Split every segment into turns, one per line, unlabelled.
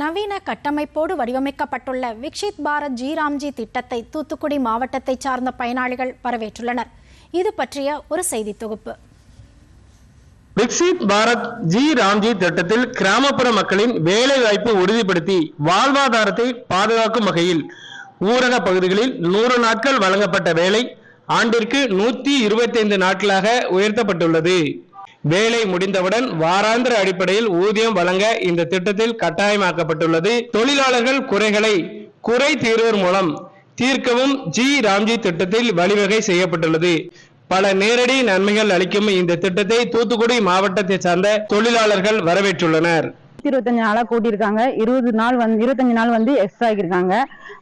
நவீன கட்டமைப்போடு வடிவமைக்கப்பட்டுள்ள விக்ஷித் பாரத் ஜிராம்ஜி திட்டத்தை தூத்துக்குடி மாவட்டத்தை சார்ந்த பயனாளிகள் வரவேற்றுள்ளனர். இது பற்றிய ஒரு செய்தி தொகுப்பு.
விக்ஷித் பாரத் ஜி ராம்ஜி திட்டத்தில் கிராமப்புற மக்களின் வேலை வாய்ப்பு உறுதிப்படுத்தி வாழ்வாதாரத்தை பாதுகாக்கும் வகையில் ஊரக பகுதிகளில் நூறு நாட்கள் வழங்கப்பட்ட வேலை ஆண்டிற்கு நூத்தி இருபத்தைந்து நாட்களாக உயர்த்தப்பட்டுள்ளது. வேலை முடிந்தவுடன் வாராந்திர அடிப்படையில் ஊதியம் வழங்க இந்த திட்டத்தில் கட்டாயமாக்கப்பட்டுள்ளது. தொழிலாளர்கள் குறைகளை குறை தீர்வோர் மூலம் தீர்க்கவும் ஜி. ராம்ஜி திட்டத்தில் வழிவகை செய்யப்பட்டுள்ளது. பல நேரடி நன்மைகள் அளிக்கும் இந்த திட்டத்தை தூத்துக்குடி மாவட்டத்தை சார்ந்த தொழிலாளர்கள் வரவேற்றுள்ளனர்.
இருபத்தஞ்சு நாளா கூட்டியிருக்காங்க. இருபது நாள் வந்து இருபத்தஞ்சு நாள் வந்து எக்ஸ்ட்ரா ஆகியிருக்காங்க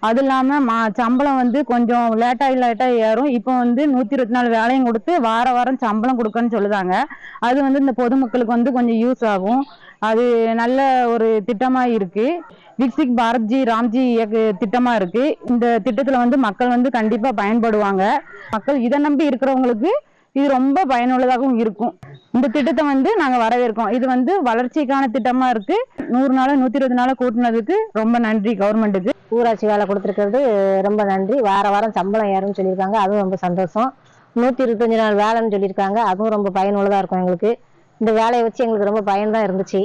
அது இல்லாம மா சம்பளம் வந்து கொஞ்சம் லேட்டா லேட்டா ஏறும். இப்போ வந்து நூத்தி இருபத்தி நாலு வேலையும் கொடுத்து வார வாரம் சம்பளம் கொடுக்கன்னு சொல்லுதாங்க. அது வந்து இந்த பொதுமக்களுக்கு வந்து கொஞ்சம் யூஸ் ஆகும். அது நல்ல ஒரு திட்டமா இருக்கு. விக்சிக் பாரத்ஜி ராம்ஜி இயக்க திட்டமா இருக்கு. இந்த திட்டத்துல வந்து மக்கள் வந்து கண்டிப்பா பயன்படுவாங்க. மக்கள் இதை நம்பி இருக்கிறவங்களுக்கு இது ரொம்ப பயனுள்ளதாகவும் இருக்கும். இந்த திட்டத்தை வந்து நாங்க வரவேற்கோம் இது வந்து வளர்ச்சிக்கான திட்டமா இருக்கு. நூறு நாள் நூத்தி இருபது நாள் கூட்டினதுக்கு ரொம்ப நன்றி கவர்மெண்ட்டுக்கு.
ஊராட்சி வேலை கொடுத்துருக்கிறது ரொம்ப நன்றி. வார வாரம் சம்பளம் ஏறும்னு சொல்லியிருக்காங்க. அதுவும் ரொம்ப சந்தோஷம். நூற்றி இருபத்தஞ்சி நாள் வேலைன்னு சொல்லியிருக்காங்க. அதுவும் ரொம்ப பயனுள்ளதாக இருக்கும் எங்களுக்கு. இந்த வேலையை வச்சு எங்களுக்கு ரொம்ப பயன் தான் இருந்துச்சு.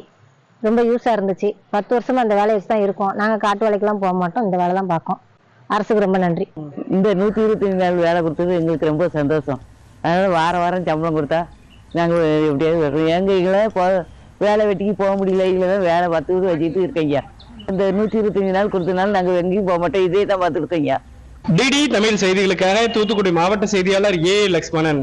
ரொம்ப யூஸாக இருந்துச்சு. பத்து வருஷமா இந்த வேலையை வச்சு தான் இருக்கோம். நாங்கள் காட்டு வேலைக்கெல்லாம் போக மாட்டோம். இந்த வேலை தான் பார்க்கோம். அரசுக்கு ரொம்ப நன்றி.
இந்த நூற்றி இருபத்தஞ்சு நாள் வேலை கொடுத்தது எங்களுக்கு ரொம்ப சந்தோஷம். அதனால் வாரம் வாரம் சம்பளம் கொடுத்தா நாங்கள் எப்படியாவது வருவோம். எங்களை போ வேலை வெட்டிக்கு போக முடியல இல்லை வேலை பார்த்து வச்சுட்டு இருக்கீங்க. இந்த நூற்றி இருபத்தஞ்சு நாள் கொடுத்தனால நாங்கள் எங்கேயும் போக மாட்டோம். இதே தான் பார்த்துருக்கீங்க
டிடி தமிழ் செய்திகளுக்காக தூத்துக்குடி மாவட்ட செய்தியாளர் ஏ லக்ஷ்மணன்.